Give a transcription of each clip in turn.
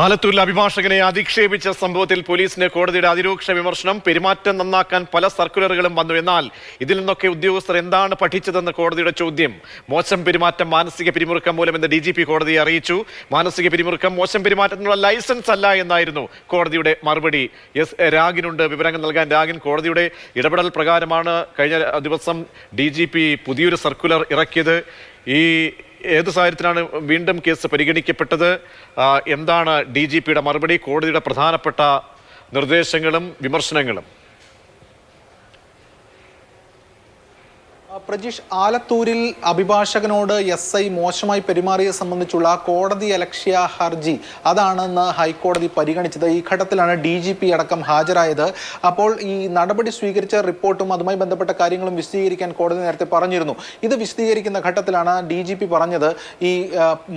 ആലത്തൂരിൽ അഭിഭാഷകനെ അധിക്ഷേപിച്ച സംഭവത്തിൽ പോലീസിന് കോടതിയുടെ അതിരൂക്ഷ വിമർശനം പെരുമാറ്റം നന്നാക്കാൻ പല സർക്കുലറുകളും വന്നു. എന്നാൽ ഇതിൽ നിന്നൊക്കെ ഉദ്യോഗസ്ഥർ എന്താണ് പഠിച്ചതെന്ന് കോടതിയുടെ ചോദ്യം. മോശം പെരുമാറ്റം മാനസിക പിരിമുറുക്കം മൂലമെന്ന് ഡി ജി പി കോടതിയെ അറിയിച്ചു. മാനസിക പിരിമുറുക്കം മോശം പെരുമാറ്റത്തിനുള്ള ലൈസൻസ് അല്ല എന്നായിരുന്നു കോടതിയുടെ മറുപടി. എസ് രാഗിനുണ്ട് വിവരങ്ങൾ നൽകാൻ. രാഗിൻ കോടതിയുടെ ഇടപെടൽ പ്രകാരമാണ് കഴിഞ്ഞ ദിവസം ഡി പുതിയൊരു സർക്കുലർ ഇറക്കിയത്. ഈ ഏത് സാഹചര്യത്തിലാണ് വീണ്ടും കേസ് പരിഗണിക്കപ്പെട്ടത്? എന്താണ് ഡി മറുപടി? കോടതിയുടെ പ്രധാനപ്പെട്ട നിർദ്ദേശങ്ങളും വിമർശനങ്ങളും? പ്രജീഷ് ആലത്തൂരിൽ അഭിഭാഷകനോട് എസ് ഐ മോശമായി പെരുമാറിയത് സംബന്ധിച്ചുള്ള കോടതി അലക്ഷ്യ ഹർജി. അതാണെന്ന് ഹൈക്കോടതി പരിഗണിച്ചത്. ഈ ഘട്ടത്തിലാണ് ഡി ജി പി അടക്കം ഹാജരായത്. അപ്പോൾ ഈ നടപടി സ്വീകരിച്ച റിപ്പോർട്ടും അതുമായി ബന്ധപ്പെട്ട കാര്യങ്ങളും വിശദീകരിക്കാൻ കോടതി നേരത്തെ പറഞ്ഞിരുന്നു. ഇത് വിശദീകരിക്കുന്ന ഘട്ടത്തിലാണ് ഡി ജി പി പറഞ്ഞത്. ഈ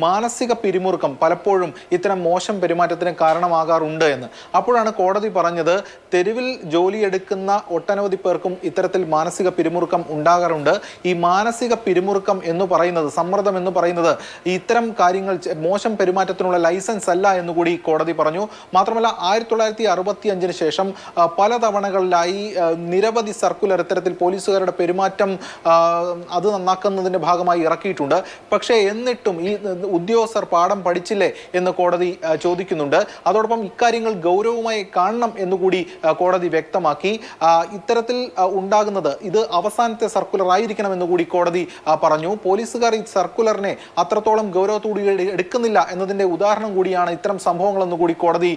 മാനസിക പിരിമുറുക്കം പലപ്പോഴും ഇത്തരം മോശം പെരുമാറ്റത്തിന് കാരണമാകാറുണ്ട് എന്ന്. അപ്പോഴാണ് കോടതി പറഞ്ഞത് തെരുവിൽ ജോലിയെടുക്കുന്ന ഒട്ടനവധി പേർക്കും ഇത്തരത്തിൽ മാനസിക പിരിമുറുക്കം ഉണ്ടാകാറുണ്ട്. ഈ മാനസിക പിരിമുറുക്കം എന്ന് പറയുന്നത് സമ്മർദ്ദം എന്ന് പറയുന്നത് ഇത്തരം കാര്യങ്ങൾ മോശം പെരുമാറ്റത്തിനുള്ള ലൈസൻസ് അല്ല എന്നുകൂടി കോടതി പറഞ്ഞു. മാത്രമല്ല ആയിരത്തി തൊള്ളായിരത്തി അറുപത്തി അഞ്ചിന് ശേഷം പലതവണകളിലായി നിരവധി സർക്കുലർ ഇത്തരത്തിൽ പോലീസുകാരുടെ പെരുമാറ്റം അത് നന്നാക്കുന്നതിന്റെ ഭാഗമായി ഇറക്കിയിട്ടുണ്ട്. പക്ഷേ എന്നിട്ടും ഈ ഉദ്യോഗസ്ഥർ പാഠം പഠിച്ചില്ലേ എന്ന് കോടതി ചോദിക്കുന്നുണ്ട്. അതോടൊപ്പം ഇക്കാര്യങ്ങൾ ഗൗരവമായി കാണണം എന്നുകൂടി കോടതി വ്യക്തമാക്കി. ഇത്തരത്തിൽ ഉണ്ടാകുന്നത് ഇത് അവസാനത്തെ സർക്കുലർ ആയിരിക്കണം എന്നുകൂടി കോടതി പറഞ്ഞു. പോലീസുകാർ ഈ സർക്കുലറിനെ അത്രത്തോളം ഗൗരവത്തോടെ എടുക്കുന്നില്ല എന്നതിന്റെ ഉദാഹരണം കൂടിയാണ് ഇത്തരം സംഭവങ്ങളെന്ന് കൂടി കോടതി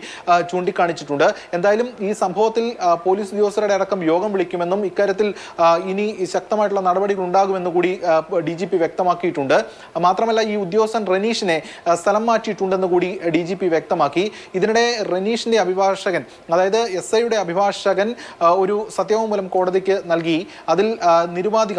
ചൂണ്ടിക്കാണിച്ചിട്ടുണ്ട്. എന്തായാലും ഈ സംഭവത്തിൽ പോലീസ് ഉദ്യോഗസ്ഥരുടെ അടക്കം യോഗം വിളിക്കുമെന്നും ഇക്കാര്യത്തിൽ ഇനി ശക്തമായിട്ടുള്ള നടപടികൾ ഉണ്ടാകുമെന്ന് കൂടി ഡി ജി പി വ്യക്തമാക്കിയിട്ടുണ്ട്. മാത്രമല്ല ഈ ഉദ്യോഗസ്ഥൻ റനീഷിനെ സ്ഥലം മാറ്റിയിട്ടുണ്ടെന്ന് കൂടി ഡി ജി പി വ്യക്തമാക്കി. ഇതിനിടെ റനീഷിന്റെ അഭിഭാഷകൻ അതായത് എസ് ഐയുടെ അഭിഭാഷകൻ ഒരു സത്യവാങ്മൂലം കോടതിക്ക് നൽകി. അതിൽ ആ,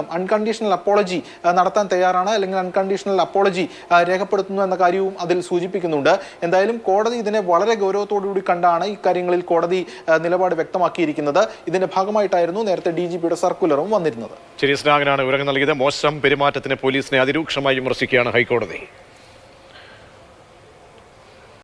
നിരുപാധികം അൺകണ്ടീഷണൽ അപ്പോളജി നടത്താൻ തയ്യാറാണ് അല്ലെങ്കിൽ അൺകണ്ടീഷണൽ അപ്പോളജി രേഖപ്പെടുത്തുന്നു എന്ന കാര്യവും അതിൽ സൂചിപ്പിക്കുന്നുണ്ട്. എന്തായാലും കോടതി ഇതിനെ വളരെ ഗൗരവത്തോടുകൂടി കണ്ടാണ് ഇക്കാര്യങ്ങളിൽ കോടതി നിലപാട് വ്യക്തമാക്കിയിരിക്കുന്നത്. ഇതിന്റെ ഭാഗമായിട്ടായിരുന്നു നേരത്തെ ഡി ജി പിയുടെ സർക്കുലറും വന്നിരുന്നത്. ശരി സ്നാഗനാണ് വിവരങ്ങൾ നൽകിയത്. മോശം പെരുമാറ്റത്തിന് പോലീസിനെ അതിരൂക്ഷമായി വിമർശിക്കുകയാണ് ഹൈക്കോടതി.